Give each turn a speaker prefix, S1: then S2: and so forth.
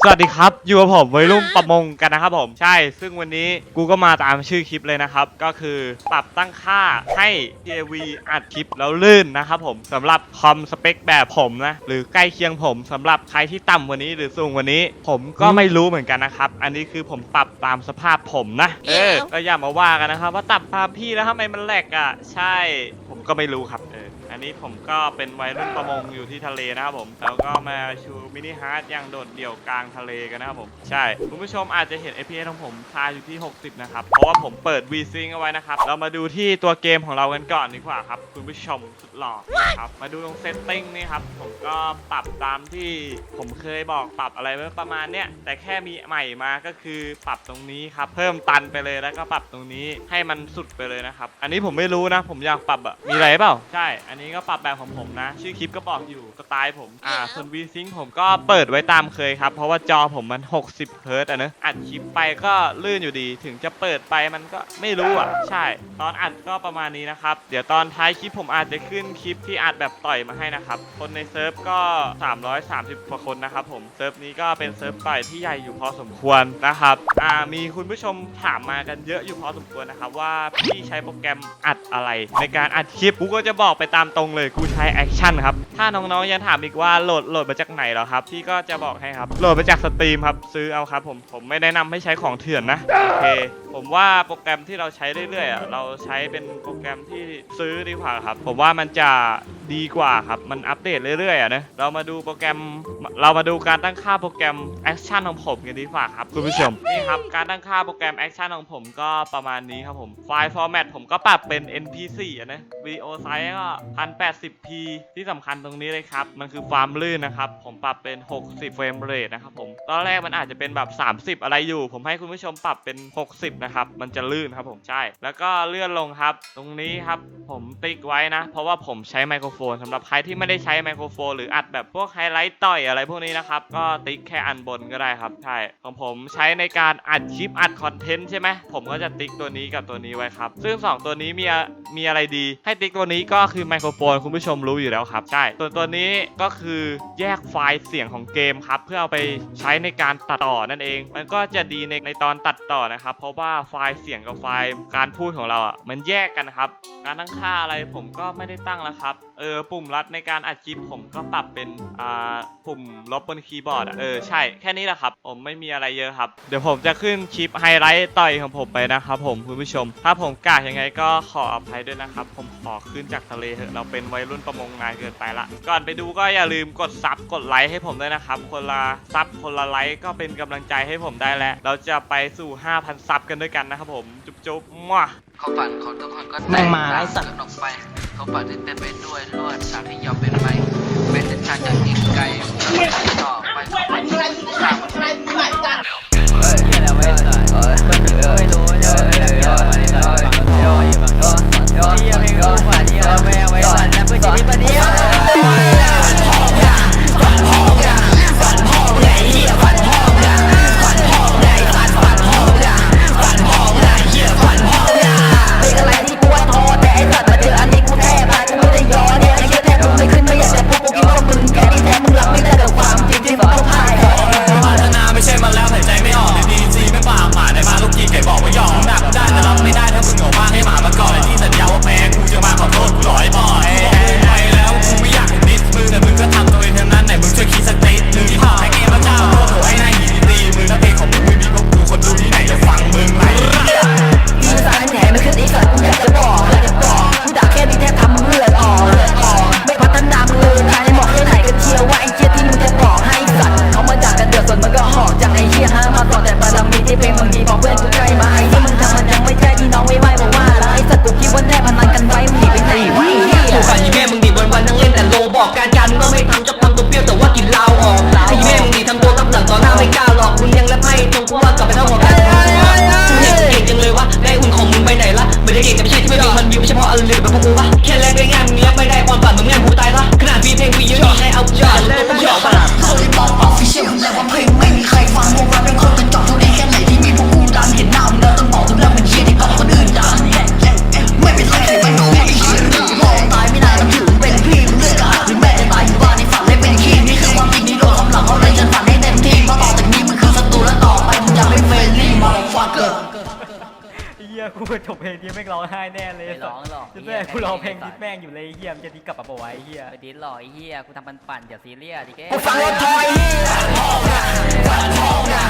S1: สวัสดีครับ อยู่กับผมวัยรุ่นประมงกันนะครับผมใช่ ซึ่งวันนี้กูก็มาตามชื่อคลิปเลยนะครับ ก็คือปรับตั้งค่าให้ TAV อัดคลิปแล้วลื่นนะครับผมสำหรับคอมสเปคแบบผมนะ หรือใกล้เคียงผมสำหรับใครที่ต่ำกว่านี้หรือสูงกว่านี้ ผมก็ไม่รู้เหมือนกันนะครับ อันนี้คือผมปรับตามสภาพผมนะ เออก็อย่ามาว่ากันนะครับ ว่าตับตามพี่แล้วทำไมมันแหลกอะ ใช่ ผมก็ไม่รู้ครับเอออันนี้ผมก็เป็นวัยรุ่นประมงอยู่ที่ทะเลนะครับผมแล้วก็มาชู มินิฮาร์ดย่างโดดเดี่ยวกลางทะเลกันนะครับผม ใช่ คุณผู้ชมอาจจะเห็น FPS ของผมพาอยู่ที่ 60 นะครับ เพราะว่าผมเปิด v s y n c เอาไว้นะครับ เรามาดูที่ตัวเกมของเรากันก่อนดีกว่าครับ คุณผู้ชมสุดหล่อครับ มาดูตรงเซตติ้งนี่ครับ ผมก็ปรับตามที่ผมเคยบอกปรับอะไรไว้ประมาณเนี้ย แต่แค่มีใหม่มาก็คือปรับตรงนี้ครับ เพิ่มตันไปเลยแล้วก็ปรับตรงนี้ให้มันสุดไปเลยนะครับ อันนี้ผมไม่รู้นะ ผมอยากปรับอะมีอะไรเปล่า ใช่ อันนี้ก็ปรับแบบของผมนะ ชื่อคลิปก็บอกอยู่สไตล์ผม อ่า ส่วน VSync ผมก็็เปิดไว้ตามเคยครับ เพราะว่าจอผมมัน 60เฮิร์ตซ์อะเนอะอัดคลิปไปก็ลื่นอยู่ดี ถึงจะเปิดไปมันก็ไม่รู้อะ ใช่ ตอนอัดก็ประมาณนี้นะครับ เดี๋ยวตอนท้ายคลิปผมอาจจะขึ้นคลิปที่อัดแบบต่อยมาให้นะครับ คนในเซิร์ฟก็ 330กว่าคนนะครับผม เซิร์ฟนี้ก็เป็นเซิร์ฟต่อยที่ใหญ่อยู่พอสมควรนะครับ อ่า มีคุณผู้ชมถามมากันเยอะอยู่พอสมควรนะครับว่าพี่ใช้โปรแกรมอัดอะไร ในการอัดคลิป กูก็จะบอกไปตามตรงเลย กูใช้แอคชั่นครับ ถ้าน้องๆยังถามอีกว่าโหลดโหลดมาจากไหนเหรอครับพี่ก็จะบอกให้ครับ โหลดมาจากสตรีมครับซื้อเอาครับผมผมไม่แนะนำให้ใช้ของเถื่อนนะโอเคผมว่าโปรแกรมที่เราใช้เรื่อยๆอะเราใช้เป็นโปรแกรมที่ซื้อดีกว่าครับ ผมว่ามันจะดีกว่าครับ มันอัปเดตเรื่อยๆอะนะ เรามาดูโปรแกรม เรามาดูการตั้งค่าโปรแกรมแอคชั่นของผมกันดีกว่าครับคุณผู้ชม นี่ครับ การตั้งค่าโปรแกรมแอคชั่นของผมก็ประมาณนี้ครับผม ไฟล์ฟอร์แมตผมก็ปรับเป็น NP4 อะนะ VO size ก็ 1080p ที่สำคัญตรงนี้เลยครับ มันคือความลื่นนะครับ ผมปรับเป็น 60 เฟรมเรทนะครับผม ตอนแรกมันอาจจะเป็นแบบ 30 อะไรอยู่ ผมให้คุณผู้ชมปรับเป็น 60 นะครับ มันจะลื่นครับผม ใช่ แล้วก็เลื่อนลงครับ ตรงนี้ครับ ผมติ๊กไว้นะ เพราะว่าผมใช้ไมโครโฟนสำหรับใครที่ไม่ได้ใช้ไมโครโฟนหรืออัดแบบพวกไฮไลท์ต่อยอะไรพวกนี้นะครับ ก็ติ๊กแค่อันบนก็ได้ครับใช่ของผมใช้ในการอัดคลิปอัดคอนเทนต์ใช่ไหมผมก็จะติ๊กตัวนี้กับตัวนี้ไว้ครับ ซึ่ง 2 ตัวนี้มีมีอะไรดี ให้ติ๊กตัวนี้ก็คือไมโครโฟนคุณผู้ชมรู้อยู่แล้วครับใช่ส่วนตัวนี้ก็คือแยกไฟล์เสียงของเกมครับ เพื่อเอาไปใช้ในการตัดต่อนั่นเอง มันก็จะดีในในตอนตัดต่อนะครับ เพราะว่าไฟล์เสียงกับไฟล์การพูดของเราอะมันแยกกันครับ การตั้งค่าอะไรผมก็ไม่ได้ตั้งแล้วครับ เออปุ่มลัดในการอัดคลิปผมก็ปรับเป็นอ่าปุ่มลบบนคีย์บอร์ดอะเออใช่แค่นี้แหละครับผมไม่มีอะไรเยอะครับ เดี๋ยวผมจะขึ้นคลิปไฮไลท์ต่อยของผมไปนะครับผมคุณผู้ชม ถ้าผมกากยังไงก็ขออภัยด้วยนะครับ ผมขอขึ้นจากทะเลเถอะเราเป็นวัยรุ่นประมงงานเกินไปละ ก่อนไปดูก็อย่าลืมกดซับกดไลค์ให้ผมด้วยนะครับ คนละซับคนละไลค์ก็เป็นกำลังใจให้ผมได้แล้ว เราจะไปสู่ 5,000ซับกันด้วยกันนะครับผมจุ๊บจุ๊บมั่ว
S2: เขาฝันของทุกคนก็
S3: แม่งมาไอ้สัตว์
S2: กันออกไป เขาฝันที่เต็มไปด้วยลวดฉากที่ยอมเป็นไปเป็นเส้นทางจากอีกไกลต่อ ได้
S3: เป็
S4: นมึงดี
S3: บอกเพื่อนกูใจมาไอ้ที่มึงทำมันยังไม่ใช่ที่น้องไม่ไหวบอกว่าไรสัตว์กูคิดว่าแน่พนันกันไว้มึงหนีไปไหนวะไอ้เหี้ย
S5: ถูฝันยี่แม่มึงดีวันวันนั่งเล่นแต่โลบอกการ
S6: เพลงนี้แม่งร้องไห้แน่เลย
S7: ไม่ร้องหรอก
S6: จะแม่กูร้องเพลงนี้แม่งอยู่เลยไอ้เฮียมันจะทิ้งกลับมาปะวะไอ้เฮีย
S7: ไปดิสหล่อไอ้เหี้ยกูทำปันปั่นๆอย่าซีเรียสดิแก
S3: กูฟังรถทอยเฮียฟันทองอะฟันทองอะฟันทองไอ้เหี้ยฟันทองอะ